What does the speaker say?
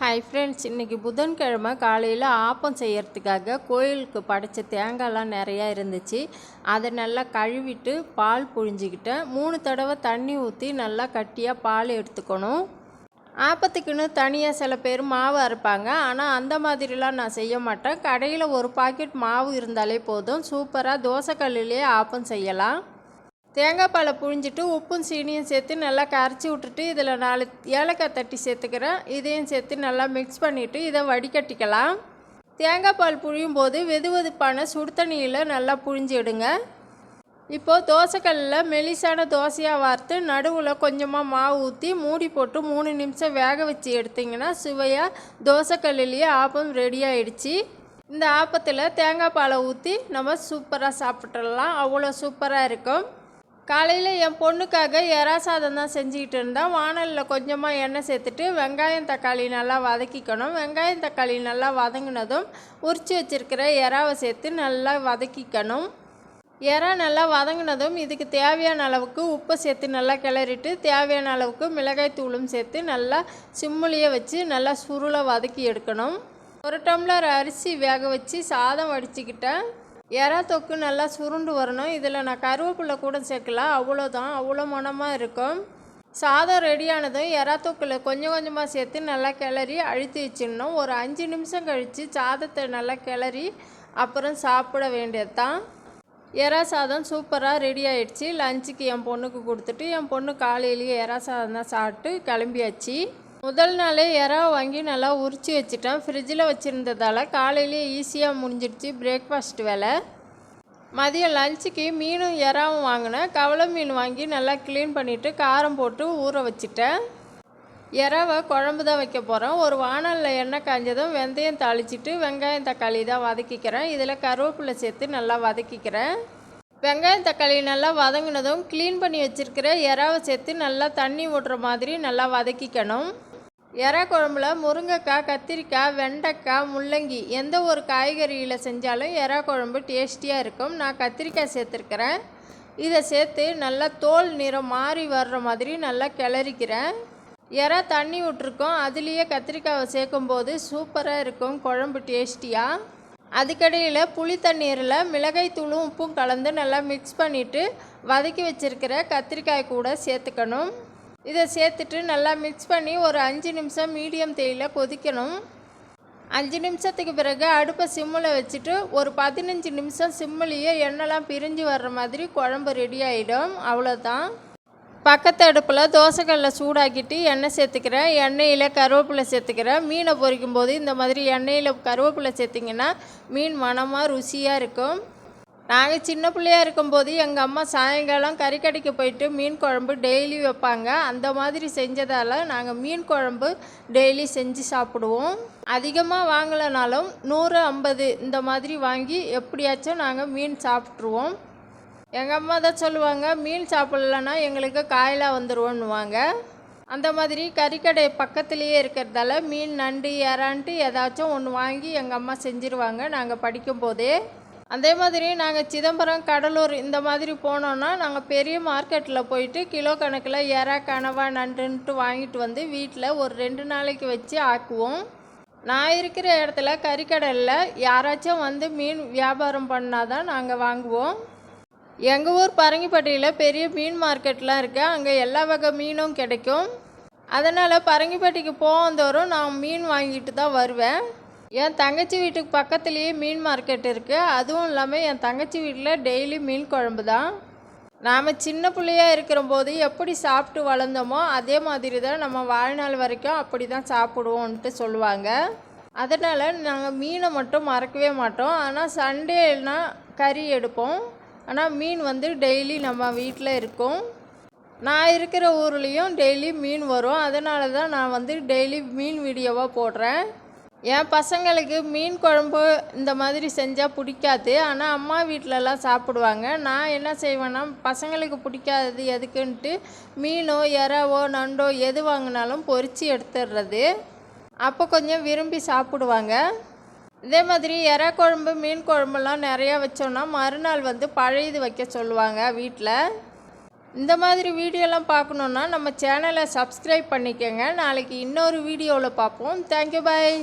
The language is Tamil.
ஹாய் ஃப்ரெண்ட்ஸ் இன்றைக்கி புதன்கிழமை காலையில் ஆப்பம் செய்கிறதுக்காக கோயிலுக்கு படைச்ச தேங்காய்லாம் நிறையா இருந்துச்சு. அதை நல்லா கழுவிட்டு பால் புழிஞ்சிக்கிட்டேன். மூணு தடவை தண்ணி ஊற்றி நல்லா கட்டியாக பால் எடுத்துக்கணும். ஆப்பத்துக்குன்னு தனியாக சில பேர் மாவு அரைப்பாங்க. ஆனால் அந்த மாதிரிலாம் நான் செய்ய மாட்டேன். கடையில் ஒரு பாக்கெட் மாவு இருந்தாலே போதும். சூப்பராக தோசைக்கல்லிலே ஆப்பம் செய்யலாம். தேங்காய் பாலை புழிஞ்சிட்டு உப்பும் சீனியும் சேர்த்து நல்லா கரைச்சி விட்டுட்டு இதில் நாலு ஏலக்காய் தட்டி சேர்த்துக்கிறேன். இதையும் சேர்த்து நல்லா மிக்ஸ் பண்ணிவிட்டு இதை வடிகட்டிக்கலாம். தேங்காய் பால் புழியும் போது வெது வெதுப்பான சுடு தண்ணியில் நல்லா புழிஞ்சிடுங்க இப்போது தோசைக்கல்லில் மெலிசான தோசையாக வார்த்து நடுவில் கொஞ்சமாக மாவு ஊற்றி மூடி போட்டு மூணு நிமிஷம் வேக வச்சு எடுத்திங்கன்னா சுவையாக தோசைக்கல்லிலேயே ஆப்பம் ரெடி ஆயிடுச்சு. இந்த ஆப்பத்தில் தேங்காய் பாலை ஊற்றி நம்ம சூப்பராக சாப்பிட்றலாம் அவ்வளோ சூப்பராக இருக்கும். காலையில் என் பொண்ணுக்காக எறா சாதம் தான் செஞ்சுக்கிட்டு இருந்தேன் வானலில் கொஞ்சமாக எண்ணெய் சேர்த்துட்டு வெங்காயம் தக்காளி நல்லா வதக்கிக்கணும். வெங்காயம் தக்காளி நல்லா வதங்கினதும் உரித்து வச்சுருக்கிற எறாவை சேர்த்து நல்லா வதக்கிக்கணும். எறா நல்லா வதங்கினதும் இதுக்கு தேவையான அளவுக்கு உப்பை சேர்த்து நல்லா கிளறிட்டு தேவையான அளவுக்கு மிளகாய் தூளும் சேர்த்து நல்லா சிம்முலியை வச்சு நல்லா சுருளை வதக்கி எடுக்கணும். ஒரு டம்ளர் அரிசி வேக வச்சு சாதம் வடிச்சுக்கிட்டேன். எறா தொக்கு நல்லா சுருண்டு வரணும். இதில் நான் கருவேப்பிலை கூட சேர்க்கலாம் அவ்வளோதான் அவ்வளோ மனமாக இருக்கும். சாதம் ரெடியானதும் எறா தொக்கில் கொஞ்சம் கொஞ்சமாக சேர்த்து நல்லா கிளறி அழுத்தி வச்சிடணும். ஒரு அஞ்சு நிமிஷம் கழித்து சாதத்தை நல்லா கிளறி அப்புறம் சாப்பிட வேண்டியது தான் எறா சாதம் சூப்பராக ரெடி ஆயிடுச்சு. லஞ்சுக்கு என் பொண்ணுக்கு கொடுத்துட்டு என் பொண்ணு காலையிலேயே எறா சாதம் தான் சாப்பிட்டு கிளம்பியாச்சு. முதல் நாளே இறா வாங்கி நல்லா உரித்து வச்சுட்டேன். ஃப்ரிட்ஜில் வச்சுருந்ததால் காலையிலேயே ஈஸியாக முடிஞ்சிடுச்சு பிரேக்ஃபாஸ்ட் வேலை. மதியம் லஞ்சுக்கு மீனும் இறாவும் வாங்கினேன். கவலை மீன் வாங்கி நல்லா க்ளீன் பண்ணிவிட்டு காரம் போட்டு ஊற வச்சுட்டேன். இறாவை குழம்பு தான் வைக்க போகிறோம் ஒரு வானலில் எண்ணெய் காய்ஞ்சதும் வெந்தயம் தாளிச்சிட்டு வெங்காயம் தக்காளி தான் வதக்கிக்கிறேன். இதில் கருவேப்பிலை சேர்த்து நல்லா வதக்கிக்கிறேன். வெங்காயம் தக்காளி நல்லா வதங்கினதும் க்ளீன் பண்ணி வச்சுருக்கிற இறாவை சேர்த்து நல்லா தண்ணி ஊட்டுற மாதிரி நல்லா வதக்கிக்கணும். எறா குழம்புல முருங்கைக்காய் கத்திரிக்காய் வெண்டைக்காய் முள்ளங்கி எந்த ஒரு காய்கறியில் செஞ்சாலும் எறா குழம்பு டேஸ்டியாக இருக்கும். நான் கத்திரிக்காய் சேர்த்துருக்கிறேன். இதை சேர்த்து நல்லா தோல் நிறம் மாறி வர்ற மாதிரி நல்லா கிளறிக்கிறேன். எறா தண்ணி விட்ருக்கோம் அதுலேயே கத்திரிக்காவை சேர்க்கும்போது சூப்பராக இருக்கும். குழம்பு டேஸ்டியாக அதுக்கடையில் புளி தண்ணீரில் மிளகாய் தூளும் உப்பும் கலந்து நல்லா மிக்ஸ் பண்ணிவிட்டு வதக்கி வச்சுருக்கிற கத்திரிக்காய் கூட சேர்த்துக்கணும். இதை சேர்த்துட்டு நல்லா மிக்ஸ் பண்ணி ஒரு அஞ்சு நிமிஷம் மீடியம் தேயில கொதிக்கணும். அஞ்சு நிமிஷத்துக்கு பிறகு அடுப்பை சிம்மில் வச்சுட்டு ஒரு பதினஞ்சு நிமிஷம் சிம்மிலேயே எண்ணெய்லாம் பிரிஞ்சு வர்ற மாதிரி குழம்பு ரெடி ஆகிடும் அவ்வளோதான் பக்கத்து அடுப்பில் தோசைக்கல்ல சூடாக்கிட்டு எண்ணெய் சேர்த்துக்கிறேன். எண்ணெயில் கருவேப்பிலை சேர்த்துக்கிறேன். மீனை பொரிக்கும் போது இந்த மாதிரி எண்ணெயில் கருவேப்பிலை சேர்த்திங்கன்னா மீன் மனமாக ருசியாக இருக்கும். நாங்கள் சின்ன பிள்ளையா இருக்கும்போது எங்கள் அம்மா சாயங்காலம் கறிக்கடைக்கு போயிட்டு மீன் குழம்பு டெய்லி வைப்பாங்க. அந்த மாதிரி செஞ்சதால் நாங்கள் மீன் குழம்பு டெய்லி செஞ்சு சாப்பிடுவோம். அதிகமாக வாங்கலைனாலும் நூறு ஐம்பது இந்த மாதிரி வாங்கி எப்படியாச்சும் நாங்கள் மீன் சாப்பிட்ருவோம் எங்கள் அம்மா தான் சொல்லுவாங்க மீன் சாப்பிட்லன்னா எங்களுக்கு காயிலாக வந்துடுவோன்னுவாங்க அந்த மாதிரி கறிக்கடை பக்கத்துலேயே இருக்கிறதால மீன் நண்டு இறான்ட்டு ஏதாச்சும் ஒன்று வாங்கி எங்கள் அம்மா செஞ்சுருவாங்க நாங்கள் படிக்கும்போதே. அதே மாதிரி நாங்கள் சிதம்பரம் கடலூர் இந்த மாதிரி போனோன்னா நாங்கள் பெரிய மார்க்கெட்டில் போயிட்டு கிலோ கணக்கில் எறா கனவா நண்டுன்ட்டு வாங்கிட்டு வந்து வீட்டில் ஒரு ரெண்டு நாளைக்கு வச்சு ஆக்குவோம். நான் இருக்கிற இடத்துல கறிக்கடலில் யாராச்சும் வந்து மீன் வியாபாரம் பண்ணால் தான் நாங்கள் வாங்குவோம். எங்கள் ஊர் பரங்கிப்பட்டியில் பெரிய மீன் மார்க்கெட்லாம் இருக்குது அங்கே எல்லா வகை மீனும் கிடைக்கும். அதனால் பரங்கிப்பட்டிக்கு போகுந்தோறும் நான் மீன் வாங்கிட்டு தான் வருவேன். என் தங்கச்சி வீட்டுக்கு பக்கத்துலேயே மீன் மார்க்கெட் இருக்குது அதுவும் இல்லாமல் என் தங்கச்சி வீட்டில் டெய்லி மீன் குழம்பு தான். நாம் சின்ன பிள்ளையாக இருக்கிற போது எப்படி சாப்பிட்டு வளர்ந்தோமோ அதே மாதிரி தான் நம்ம வாழ்நாள் வரைக்கும் அப்படி தான் சாப்பிடுவோன்ட்டு சொல்லுவாங்க. அதனால் நாங்கள் மீனை மட்டும் மறக்கவே மாட்டோம். ஆனால் சண்டேனா கறி எடுப்போம். ஆனால் மீன் வந்து டெய்லி நம்ம வீட்டில் இருக்கும். நான் இருக்கிற ஊர்லேயும் டெய்லி மீன் வரும். அதனால தான் நான் வந்து டெய்லி மீன் வீடியோவாக போடுறேன். என் பசங்களுக்கு மீன் குழம்பு இந்த மாதிரி செஞ்சால் பிடிக்காது. ஆனால் அம்மா வீட்டிலலாம் சாப்பிடுவாங்க. நான் என்ன செய்வேன்னா பசங்களுக்கு பிடிக்காதது எதுக்குன்ட்டு மீனோ இறாவோ நண்டோ எது வாங்கினாலும் பொரித்து எடுத்துடுறது அப்போ கொஞ்சம் விரும்பி சாப்பிடுவாங்க. இதே மாதிரி எறா குழம்பு மீன் குழம்புலாம் நிறையா வச்சோன்னா மறுநாள் வந்து பழையது வைக்க சொல்லுவாங்க வீட்டில் இந்த மாதிரி வீடியோலாம் பார்க்கணுன்னா நம்ம சேனலை சப்ஸ்கிரைப் பண்ணிக்கோங்க. நாளைக்கு இன்னொரு வீடியோவில் பார்ப்போம். Thank you bye